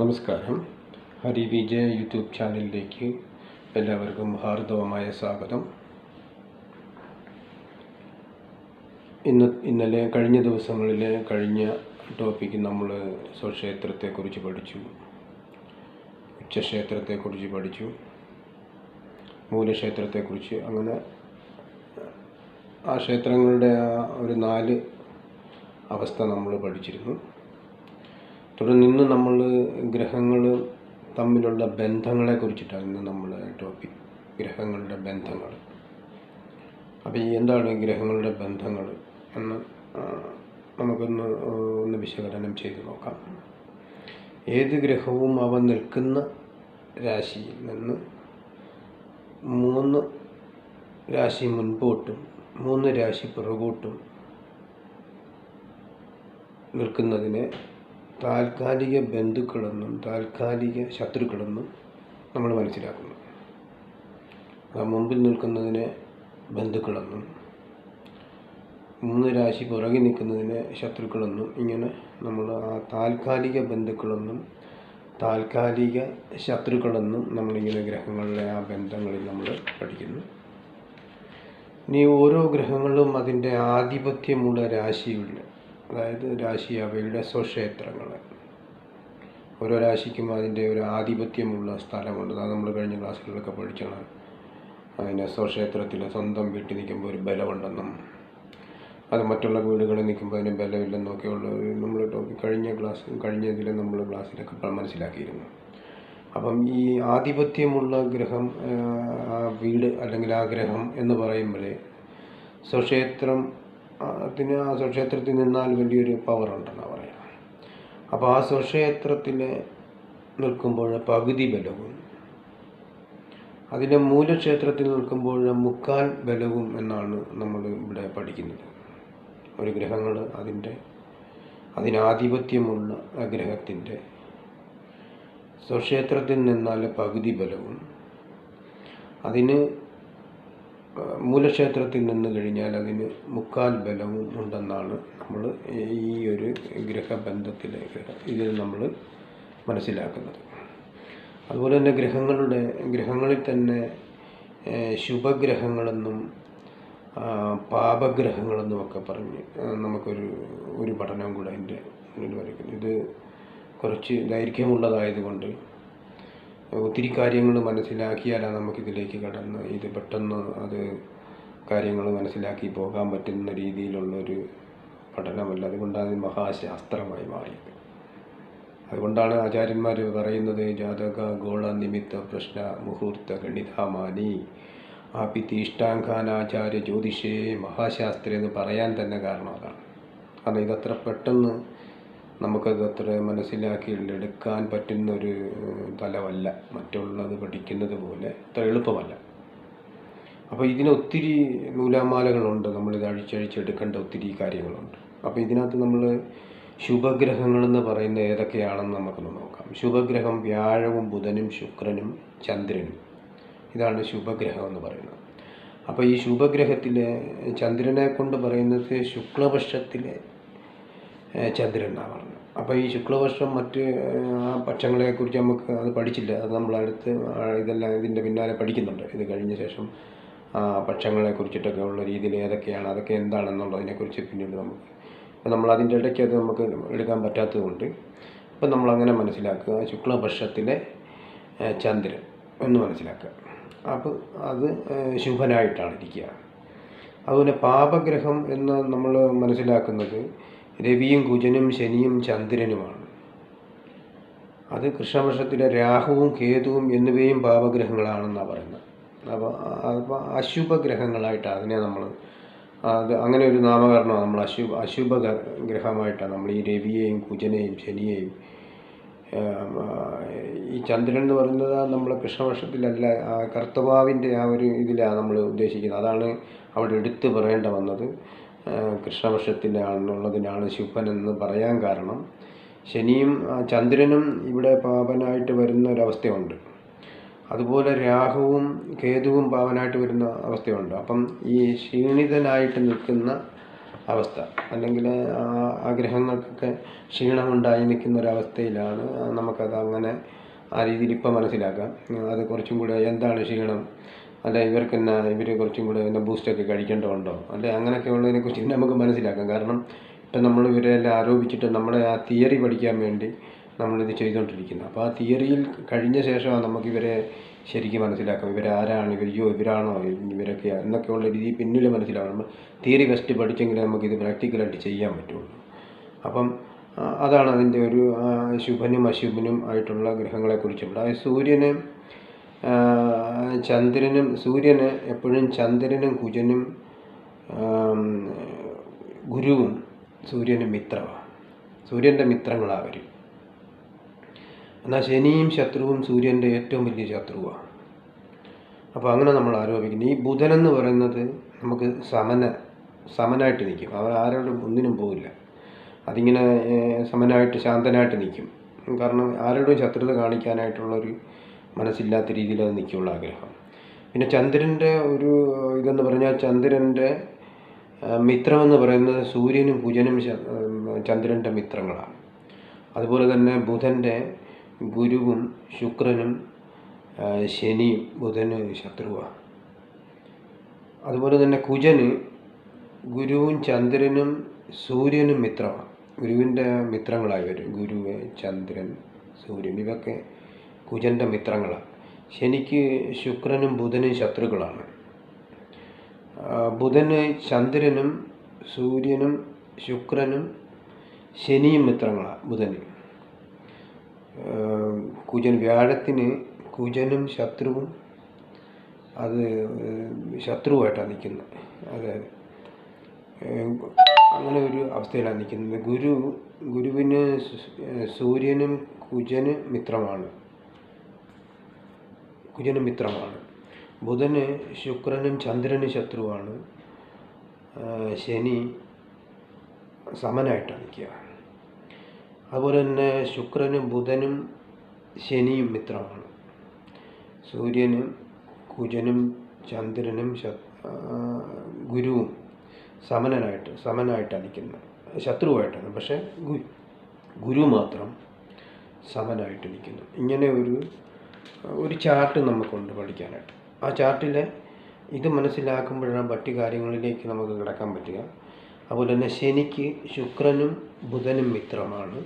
നമസ്കാരം. ഹരി വിജയ യൂട്യൂബ് ചാനലിലേക്ക് എല്ലാവർക്കും ഹാർദവമായ സ്വാഗതം. ഇന്ന് ഇന്നലെ കഴിഞ്ഞ ദിവസങ്ങളിൽ കഴിഞ്ഞ ടോപ്പിക്ക് നമ്മൾ സ്വക്ഷേത്രത്തെക്കുറിച്ച് പഠിച്ചു. ഉച്ചക്ഷേത്രത്തെക്കുറിച്ച് പഠിച്ചു. മൂലക്ഷേത്രത്തെക്കുറിച്ച് അങ്ങനെ ആ ക്ഷേത്രങ്ങളുടെ ആ ഒരു നാല് അവസ്ഥ നമ്മൾ പഠിച്ചിരുന്നു. തുടർന്ന് ഇന്ന് നമ്മൾ ഗ്രഹങ്ങൾ തമ്മിലുള്ള ബന്ധങ്ങളെ കുറിച്ചിട്ടാണ് ഇന്ന് നമ്മൾ ടോപ്പിക് ഗ്രഹങ്ങളുടെ ബന്ധങ്ങൾ അപ്പോൾ ഈ എന്താണ് ഗ്രഹങ്ങളുടെ ബന്ധങ്ങൾ എന്ന് നമുക്കൊന്ന് ഒന്ന് വിശകലനം ചെയ്ത് നോക്കാം. ഏത് ഗ്രഹവും അവ നിൽക്കുന്ന രാശിയിൽ നിന്ന് മൂന്ന് രാശി മുൻപോട്ടും മൂന്ന് രാശി പുറകോട്ടും നിൽക്കുന്നതിനെ താൽക്കാലിക ബന്ധുക്കളെന്നും താൽക്കാലിക ശത്രുക്കളെന്നും നമ്മൾ മനസ്സിലാക്കുന്നു. മുമ്പിൽ നിൽക്കുന്നതിനെ ബന്ധുക്കളെന്നും മൂന്ന് രാശി പുറകിൽ നിൽക്കുന്നതിനെ ശത്രുക്കളെന്നും ഇങ്ങനെ നമ്മൾ ആ താൽക്കാലിക ബന്ധുക്കളെന്നും താൽക്കാലിക ശത്രുക്കളെന്നും നമ്മളിങ്ങനെ ഗ്രഹങ്ങളിലെ ആ ബന്ധങ്ങളിൽ നമ്മൾ പഠിക്കുന്നു. ഇനി ഓരോ ഗ്രഹങ്ങളും അതിന്റെ ആധിപത്യമുള്ള രാശികളിൽ അതായത് രാശി അവയുടെ സ്വക്ഷേത്രങ്ങൾ. ഓരോ രാശിക്കും അതിന്റെ ഒരു ആധിപത്യമുള്ള സ്ഥലമുണ്ട്. അത് നമ്മൾ കഴിഞ്ഞ ക്ലാസ്സുകളിലൊക്കെ പഠിച്ചാണ് അതിന്റെ സ്വക്ഷേത്രത്തിൽ സ്വന്തം വീട്ടിൽ നിൽക്കുമ്പോൾ ഒരു ബലമുണ്ടെന്നും അത് മറ്റുള്ള വീടുകളിൽ നിൽക്കുമ്പോൾ അതിന് ബലമില്ലെന്നൊക്കെയുള്ള ഒരു നമ്മൾ ടോപ്പിക് കഴിഞ്ഞ ക്ലാസ് കഴിഞ്ഞതിൽ നമ്മൾ ക്ലാസ്സിലൊക്കെ മനസ്സിലാക്കിയിരുന്നു. അപ്പം ഈ ആധിപത്യമുള്ള ഗ്രഹം വീട് അല്ലെങ്കിൽ ആ ഗ്രഹം എന്ന് പറയുമ്പോൾ സ്വക്ഷേത്രം അതിന് ആ സ്വക്ഷേത്രത്തിൽ നിന്നാൽ വലിയൊരു പവർ ഉണ്ടെന്നാണ് പറയാം അപ്പോൾ ആ സ്വക്ഷേത്രത്തിൽ നിൽക്കുമ്പോൾ പകുതി ബലവും അതിന്റെ മൂലക്ഷേത്രത്തിൽ നിൽക്കുമ്പോൾ മുക്കാൽ ബലവും എന്നാണ് നമ്മൾ ഇവിടെ പഠിക്കുന്നത്. ഒരു ഗ്രഹങ്ങൾ അതിന്റെ അതിനാധിപത്യമുള്ള ഗ്രഹത്തിന്റെ സ്വക്ഷേത്രത്തിൽ നിന്നാൽ പകുതി ബലവും അതിന് മൂലക്ഷേത്രത്തിൽ നിന്ന് കഴിഞ്ഞാൽ അതിന് മുക്കാൽ ബലവും ഉണ്ടെന്നാണ് നമ്മൾ ഈ ഒരു ഗ്രഹബന്ധത്തിലെ ഗ്രഹ ഇതിൽ നമ്മൾ മനസ്സിലാക്കുന്നത്. അതുപോലെ തന്നെ ഗ്രഹങ്ങളുടെ ഗ്രഹങ്ങളിൽ തന്നെ ശുഭഗ്രഹങ്ങളെന്നും പാപഗ്രഹങ്ങളെന്നും ഒക്കെ പറഞ്ഞ് നമുക്കൊരു ഒരു പഠനം കൂടെ അതിന്റെ മുന്നിൽ വരയ്ക്കുന്നു. ഇത് കുറച്ച് ദൈർഘ്യമുള്ളതായതുകൊണ്ട് ഒത്തിരി കാര്യങ്ങൾ മനസ്സിലാക്കിയാലാണ് നമുക്കിതിലേക്ക് കടന്ന് ഇത് പെട്ടെന്ന് അത് കാര്യങ്ങൾ മനസ്സിലാക്കി പോകാൻ പറ്റുന്ന രീതിയിലുള്ളൊരു പഠനമല്ല. അതുകൊണ്ടാണ് മഹാശാസ്ത്രമായി മാറിയത്. അതുകൊണ്ടാണ് ആചാര്യന്മാർ പറയുന്നത് ജാതക ഗോള നിമിത്ത പ്രശ്ന മുഹൂർത്ത ഗണിതാമാനി ആപിതീഷ്ടാങ്കാനാചാര്യ ജ്യോതിഷേ മഹാശാസ്ത്രി എന്ന് പറയാൻ തന്നെ കാരണം അതാണ്. കാരണം ഇതത്ര പെട്ടെന്ന് നമുക്കത് അത്ര മനസ്സിലാക്കി എടുക്കാൻ പറ്റുന്ന ഒരു തലമല്ല മറ്റുള്ളത് പഠിക്കുന്നത് പോലെ അത്ര എളുപ്പമല്ല. അപ്പോൾ ഇതിന് ഒത്തിരി നൂലാമാലകളുണ്ട്. നമ്മളിത് അഴിച്ചഴിച്ചെടുക്കേണ്ട ഒത്തിരി കാര്യങ്ങളുണ്ട്. അപ്പോൾ ഇതിനകത്ത് നമ്മൾ ശുഭഗ്രഹങ്ങളെന്ന് പറയുന്ന ഏതൊക്കെയാണെന്ന് നമുക്കൊന്ന് നോക്കാം. ശുഭഗ്രഹം വ്യാഴവും ബുധനും ശുക്രനും ചന്ദ്രനും. ഇതാണ് ശുഭഗ്രഹം എന്ന് പറയുന്നത്. അപ്പോൾ ഈ ശുഭഗ്രഹത്തിലെ ചന്ദ്രനെ കൊണ്ട് പറയുന്നത് ശുക്ലപക്ഷത്തിലെ എന്നാണ് പറഞ്ഞത്. അപ്പോൾ ഈ ശുക്ലവർഷം മറ്റ് പക്ഷങ്ങളെ കുറിച്ച് പക്ഷങ്ങളെക്കുറിച്ച് നമുക്ക് അത് പഠിച്ചില്ല. അത് നമ്മൾ അടുത്ത് ഇതെല്ലാം ഇതിന്റെ പിന്നാലെ പഠിക്കുന്നുണ്ട്. ഇത് കഴിഞ്ഞ ശേഷം പക്ഷങ്ങളെ കുറിച്ചിട്ടൊക്കെ ഉള്ള രീതിയിൽ ഏതൊക്കെയാണ് അതൊക്കെ എന്താണെന്നുള്ളതിനെക്കുറിച്ച് പിന്നീട് നമുക്ക് അപ്പോൾ നമ്മൾ അതിന്റെ ഇടയ്ക്ക് അത് നമുക്ക് എടുക്കാൻ പറ്റാത്തതുകൊണ്ട് അപ്പം നമ്മളങ്ങനെ മനസ്സിലാക്കുക ശുക്ലപക്ഷത്തിലെ ചന്ദ്രൻ എന്ന് മനസ്സിലാക്കുക. അപ്പോൾ അത് ശുഭനായിട്ടാണ് ഇരിക്കുക. അതുപോലെ പാപഗ്രഹം എന്ന് നമ്മൾ മനസ്സിലാക്കുന്നത് രവിയും കുജനും ശനിയും ചന്ദ്രനുമാണ്. അത് കൃഷ്ണപക്ഷത്തിലെ രാഹുവും കേതുവും എന്നിവയും പാപഗ്രഹങ്ങളാണെന്നാണ് പറയുന്നത്. അപ്പോൾ അപ്പോൾ അശുഭഗ്രഹങ്ങളായിട്ട് അതിനെ നമ്മൾ അത് അങ്ങനെ ഒരു നാമകരണമാണ് നമ്മൾ അശുഭ അശുഭ ഗ്രഹമായിട്ടാണ് നമ്മൾ ഈ രവിയെയും കുജനെയും ശനിയെയും ഈ ചന്ദ്രൻ എന്ന് പറയുന്നത് നമ്മൾ കൃഷ്ണപക്ഷത്തിലല്ല കർത്തവാവിന്റെ ആ ഒരു ഇതിലാണ് നമ്മൾ ഉദ്ദേശിക്കുന്നത്. അതാണ് അവിടെ എടുത്തു പറയേണ്ട വന്നത്. ആ, കൃഷ്ണപക്ഷത്തിലാണെന്നുള്ളതിനാണ് ശുഭൻ എന്ന് പറയാൻ കാരണം. ശനിയും ചന്ദ്രനും ഇവിടെ പാപനായിട്ട് വരുന്ന ഒരവസ്ഥയുണ്ട് അതുപോലെ രാഹുവും കേതുവും പാവനായിട്ട് വരുന്ന അവസ്ഥയുണ്ട്. അപ്പം ഈ ക്ഷീണിതനായിട്ട് നിൽക്കുന്ന അവസ്ഥ അല്ലെങ്കിൽ ആഗ്രഹങ്ങൾക്കൊക്കെ ക്ഷീണമുണ്ടായി നിൽക്കുന്ന ഒരവസ്ഥയിലാണ് നമുക്കത് അങ്ങനെ ആ രീതിയിൽ ഇപ്പം മനസ്സിലാക്കാം. അത് കുറച്ചും കൂടെ എന്താണ് ക്ഷീണം? അല്ല ഇവർക്ക് എന്നാ ഇവർ കുറച്ചും കൂടെ എന്നാ ബൂസ്റ്റൊക്കെ കഴിക്കേണ്ടതുണ്ടോ? അല്ലെ അങ്ങനെയൊക്കെ ഉള്ളതിനെ കുറിച്ച് നമുക്ക് മനസ്സിലാക്കാം. കാരണം ഇപ്പം നമ്മൾ ഇവരെല്ലാം ആരോപിച്ചിട്ട് നമ്മുടെ ആ തിയറി പഠിക്കാൻ വേണ്ടി നമ്മളിത് ചെയ്തുകൊണ്ടിരിക്കുന്നത് അപ്പോൾ ആ തിയറിയിൽ കഴിഞ്ഞ ശേഷമാണ് നമുക്ക് ഇവരെ ശരിക്കും മനസ്സിലാക്കാം. ഇവരാരാണ് ഇവർ യോ ഇവരാണോ ഇവരൊക്കെ എന്നൊക്കെയുള്ള രീതി പിന്നിൽ മനസ്സിലാവും നമ്മൾ തിയറി ഫസ്റ്റ് പഠിച്ചെങ്കിലേ നമുക്കിത് പ്രാക്ടിക്കലായിട്ട് ചെയ്യാൻ പറ്റുള്ളൂ. അപ്പം അതാണ് അതിന്റെ ഒരു ശുഭനും അശുഭനും ആയിട്ടുള്ള ഗ്രഹങ്ങളെക്കുറിച്ചുള്ള. സൂര്യനെ ചന്ദ്രനും സൂര്യന് എപ്പോഴും ചന്ദ്രനും കുജനും ഗുരുവും സൂര്യനും മിത്രമാണ് സൂര്യന്റെ മിത്രങ്ങളാണ് അവർ എന്നാൽ ശനിയും ശത്രുവും സൂര്യന്റെ ഏറ്റവും വലിയ ശത്രുവാണ് അപ്പോൾ അങ്ങനെ നമ്മൾ ആരോപിക്കുന്നു. ഈ ബുധൻ എന്ന് പറയുന്നത് നമുക്ക് സമന സമനായിട്ട് നിൽക്കും. അവർ ആരോടും ഒന്നിനും പോവില്ല. അതിങ്ങനെ സമനായിട്ട് ശാന്തനായിട്ട് നിൽക്കും. കാരണം ആരോടും ശത്രുത കാണിക്കാനായിട്ടുള്ളൊരു മനസ്സില്ലാത്ത രീതിയിൽ അത് നിൽക്കുള്ള ആഗ്രഹം. പിന്നെ ചന്ദ്രന്റെ ഒരു ഇതെന്ന് പറഞ്ഞാൽ ചന്ദ്രന്റെ മിത്രമെന്ന് പറയുന്നത് സൂര്യനും കുജനും ശ- ചന്ദ്രന്റെ മിത്രങ്ങളാണ്. അതുപോലെ തന്നെ ബുധന്റെ ഗുരുവും ശുക്രനും ശനിയും ബുധന് ശത്രുവാണ്. അതുപോലെ തന്നെ കുജന് ഗുരുവും ചന്ദ്രനും സൂര്യനും മിത്രമാണ്. ഗുരുവിന്റെ മിത്രങ്ങളായി വരും. ഗുരുവ് ചന്ദ്രൻ സൂര്യൻ ഇവയൊക്കെ കുജന്റെ മിത്രങ്ങളാണ് ശനിക്ക് ശുക്രനും ബുധനും ശത്രുക്കളാണ്. ബുധന് ചന്ദ്രനും സൂര്യനും ശുക്രനും ശനിയും മിത്രങ്ങളാണ് ബുധന്. കുജൻ വ്യാഴത്തിന് കുജനും ശത്രുവും അത് ശത്രുവായിട്ടാണ് നിൽക്കുന്നത് അതായത് അങ്ങനെ ഒരു അവസ്ഥയിലാണ് നിൽക്കുന്നത് ഗുരു ഗുരുവിന് സൂര്യനും കുജന് മിത്രമാണ്. കുജന് മിത്രമാണ്. ബുധന് ശുക്രനും ചന്ദ്രന് ശത്രുവാണ്. ശനി സമനായിട്ടാണ് നിൽക്കുക. അതുപോലെ തന്നെ ശുക്രനും ബുധനും ശനിയും മിത്രമാണ്. സൂര്യനും കുജനും ചന്ദ്രനും ഗുരുവും സമനനായിട്ട് സമനായിട്ടാണ് നിൽക്കുന്നത് ശത്രുവായിട്ടാണ്. പക്ഷേ ഗുരു മാത്രം സമനായിട്ട് നിൽക്കുന്നു. ഇങ്ങനെ ഒരു ഒരു ചാർട്ട് നമുക്കുണ്ട് പഠിക്കാനായിട്ട്. ആ ചാർട്ടിലെ ഇത് മനസ്സിലാക്കുമ്പോഴാണ് മറ്റു കാര്യങ്ങളിലേക്ക് നമുക്ക് കിടക്കാൻ പറ്റുക. അതുപോലെ തന്നെ ശനിക്ക് ശുക്രനും ബുധനും മിത്രമാണ്.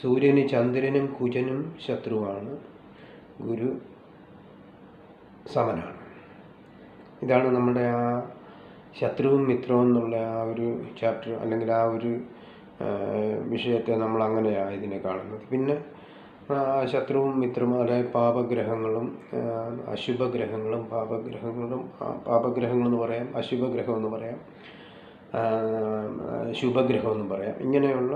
സൂര്യന് ചന്ദ്രനും കുജനും ശത്രുവാണ്. ഗുരു സമനാണ്. ഇതാണ് നമ്മുടെ ആ ശത്രുവും മിത്രവും എന്നുള്ള ആ ഒരു ചാപ്റ്റർ അല്ലെങ്കിൽ ആ ഒരു വിഷയത്തെ നമ്മൾ അങ്ങനെയാണ് ഇതിനെ കാണുന്നത്. പിന്നെ ശത്രുവും മിത്രവും അതായത് പാപഗ്രഹങ്ങളും അശുഭഗ്രഹങ്ങളും പാപഗ്രഹങ്ങളും പാപഗ്രഹങ്ങളെന്ന് പറയാം അശുഭഗ്രഹം എന്ന് പറയാം ശുഭഗ്രഹം എന്ന് പറയാം. ഇങ്ങനെയുള്ള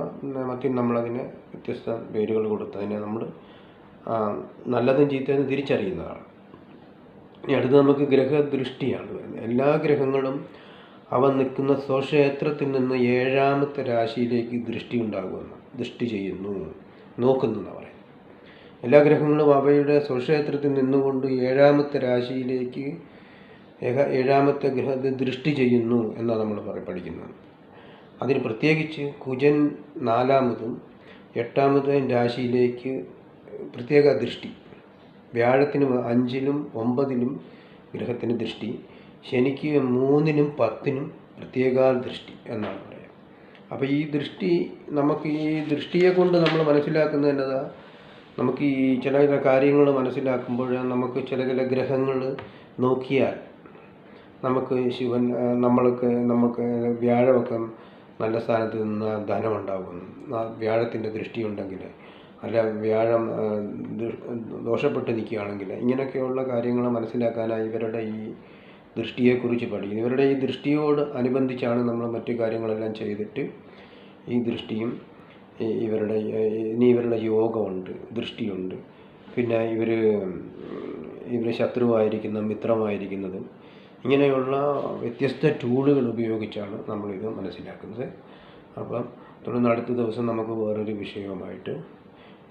മറ്റും നമ്മളതിനെ വ്യത്യസ്ത പേരുകൾ കൊടുത്തതിനെ നമ്മൾ നല്ലതും ചീത്തയെന്ന് തിരിച്ചറിയുന്നതാണ്. ഇനി അടുത്ത് നമുക്ക് ഗ്രഹദൃഷ്ടിയാണ്. വരുന്നത് എല്ലാ ഗ്രഹങ്ങളും അവ നിൽക്കുന്ന സ്വക്ഷേത്രത്തിൽ നിന്ന് ഏഴാമത്തെ രാശിയിലേക്ക് ദൃഷ്ടി ഉണ്ടാകുമെന്ന് ദൃഷ്ടി ചെയ്യുന്നു നോക്കുന്നു എന്നാണ് പറയുന്നത്. എല്ലാ ഗ്രഹങ്ങളും അവയുടെ സ്വക്ഷേത്രത്തിൽ നിന്നുകൊണ്ട് ഏഴാമത്തെ രാശിയിലേക്ക് ഏഴാമത്തെ ഗ്രഹത്തെ ദൃഷ്ടി ചെയ്യുന്നു എന്നാണ് നമ്മൾ പറ പഠിക്കുന്നത്. അതിന് പ്രത്യേകിച്ച് കുജൻ നാലാമതും എട്ടാമതും രാശിയിലേക്ക് പ്രത്യേക ദൃഷ്ടി. വ്യാഴത്തിന് അഞ്ചിലും ഒമ്പതിലും ഗ്രഹത്തിന് ദൃഷ്ടി. ശനിക്ക് മൂന്നിനും പത്തിനും പ്രത്യേക ദൃഷ്ടി എന്നാണ് പറയുക അപ്പോൾ ഈ ദൃഷ്ടി നമുക്ക് ഈ ദൃഷ്ടിയെ കൊണ്ട് നമ്മൾ മനസ്സിലാക്കുന്നത് എന്നതാ നമുക്ക് ഈ ചില ചില കാര്യങ്ങൾ മനസ്സിലാക്കുമ്പോൾ നമുക്ക് ചില ചില ഗ്രഹങ്ങൾ നോക്കിയാൽ നമുക്ക് ശിവൻ നമ്മൾക്ക് നമുക്ക് വ്യാഴമൊക്കെ നല്ല സ്ഥാനത്ത് നിന്ന് ധനമുണ്ടാകും. വ്യാഴത്തിന്റെ ദൃഷ്ടിയുണ്ടെങ്കിൽ അല്ല വ്യാഴം ദോഷപ്പെട്ട് നിൽക്കുകയാണെങ്കിൽ ഇങ്ങനെയൊക്കെയുള്ള കാര്യങ്ങൾ മനസ്സിലാക്കാനായി ഇവരുടെ ഈ ദൃഷ്ടിയെക്കുറിച്ച് പഠിക്കും ഇവരുടെ ഈ ദൃഷ്ടിയോട് അനുബന്ധിച്ചാണ് നമ്മൾ മറ്റു കാര്യങ്ങളെല്ലാം ചെയ്തിട്ട് ഈ ദൃഷ്ടിയും ഇവരുടെ ഇനി ഇവരുടെ യോഗമുണ്ട് ദൃഷ്ടിയുണ്ട്. പിന്നെ ഇവർ ഇവർ ശത്രുവായിരിക്കുന്ന മിത്രമായിരിക്കുന്നതും ഇങ്ങനെയുള്ള വ്യത്യസ്ത ടൂളുകൾ ഉപയോഗിച്ചാണ് നമ്മളിത് മനസ്സിലാക്കുന്നത്. അപ്പം തുടർന്ന് അടുത്ത ദിവസം നമുക്ക് വേറൊരു വിഷയവുമായിട്ട്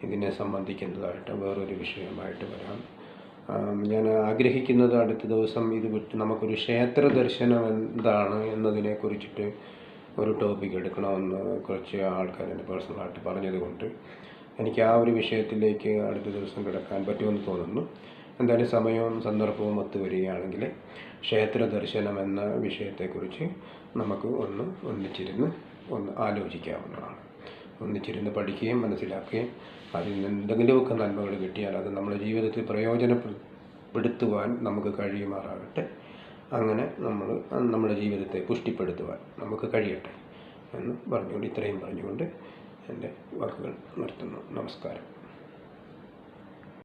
ഇതിനെ സംബന്ധിക്കുന്നതായിട്ട് വേറൊരു വിഷയമായിട്ട് വരാം. ഞാൻ ആഗ്രഹിക്കുന്നത് അടുത്ത ദിവസം ഇത് വിട്ട് നമുക്കൊരു ക്ഷേത്ര ദർശനം എന്താണ് എന്നതിനെ കുറിച്ചിട്ട് ഒരു ടോപ്പിക് എടുക്കണമെന്ന് കുറച്ച് ആൾക്കാർ എന്റെ പേഴ്സണലായിട്ട് പറഞ്ഞത് കൊണ്ട് എനിക്ക് ആ ഒരു വിഷയത്തിലേക്ക് അടുത്ത ദിവസം കിടക്കാൻ പറ്റുമെന്ന് തോന്നുന്നു. എന്തായാലും സമയവും സന്ദർഭവും ഒത്തു വരികയാണെങ്കിൽ ക്ഷേത്ര ദർശനം എന്ന വിഷയത്തെക്കുറിച്ച് നമുക്ക് ഒന്ന് ഒന്നിച്ചിരുന്ന് ഒന്ന് ആലോചിക്കാവുന്നതാണ്. ഒന്നിച്ചിരുന്ന് പഠിക്കുകയും മനസ്സിലാക്കുകയും അതിൽ നിന്ന് എന്തെങ്കിലുമൊക്കെ നന്മകൾ കിട്ടിയാൽ അത് നമ്മുടെ ജീവിതത്തിൽ പ്രയോജനപ്പെടുത്തുവാൻ നമുക്ക് കഴിയുമാറാകട്ടെ. അങ്ങനെ നമ്മൾ നമ്മുടെ ജീവിതത്തെ പുഷ്ടിപ്പെടുത്തുവാൻ നമുക്ക് കഴിയട്ടെ എന്ന് പറഞ്ഞുകൊണ്ട് ഇത്രയും പറഞ്ഞുകൊണ്ട് എന്റെ വാക്കുകൾ നിർത്തുന്നു. നമസ്കാരം.